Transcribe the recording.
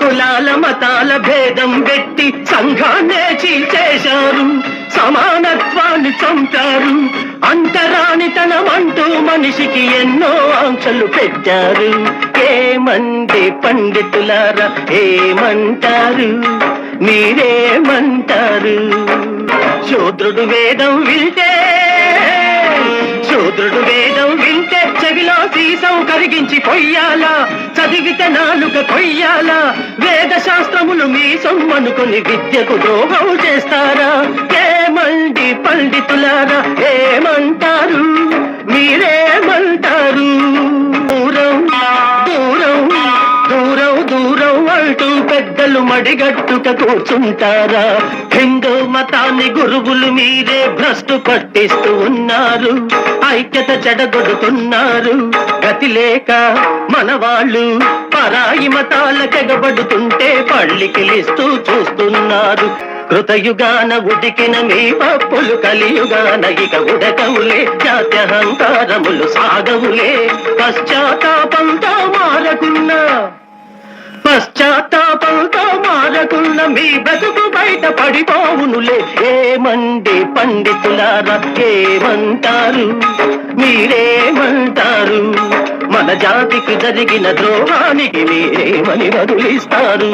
కులాల మతాల భేదం పెట్టి సంఘాన్నే చీల్చేశారు. సమానత్వాన్ని చంపారు. అంటరానితనం అంటూ మనిషికి ఎన్నో ఆంక్షలు పెట్టారు. ఏమంటే పండితులారా ఏమంటారు? మీరేమంటారు? శూద్రుడు వేదం వింటే సీసం కొయ్యాలా చదివితే నాలుక కొయ్యాలా? వేద శాస్త్రములు మీ సొమ్మనుకొని విద్యకు దోహం చేస్తారా? ఏమండి పండితులారా? ఏమంటారు? మీరేమంటారు దూరం దూరం దూరం దూరం అంటూ పెద్దలు మడిగట్టుక కూర్చుంటారా? హిందూ మతాన్ని గురువులు మీరే భ్రష్టు పట్టిస్తూ ఉన్నారు. ఐక్యత చెడగొడుతున్నారు. గతి లేక మన వాళ్ళు పరాయి మతాల తెగబడుతుంటే పళ్ళికిలిస్తూ చూస్తున్నారు. కృతయుగాన ఉడికిన మీ పప్పులు కలియుగాన ఇక ఉడకవులే జాత్యహంకారములు సాగవులే. పశ్చాత్తాపంతో మారకున్నా పశ్చాత్తాపంతో మారకున్న మీ బతుకు బయట పడిపోవునులే. ఏమండి పండితులారా ఏమంటారు? మీరేమంటారు? మన జాతికి జరిగిన ద్రోహానికి మీరేమని బదులిస్తారు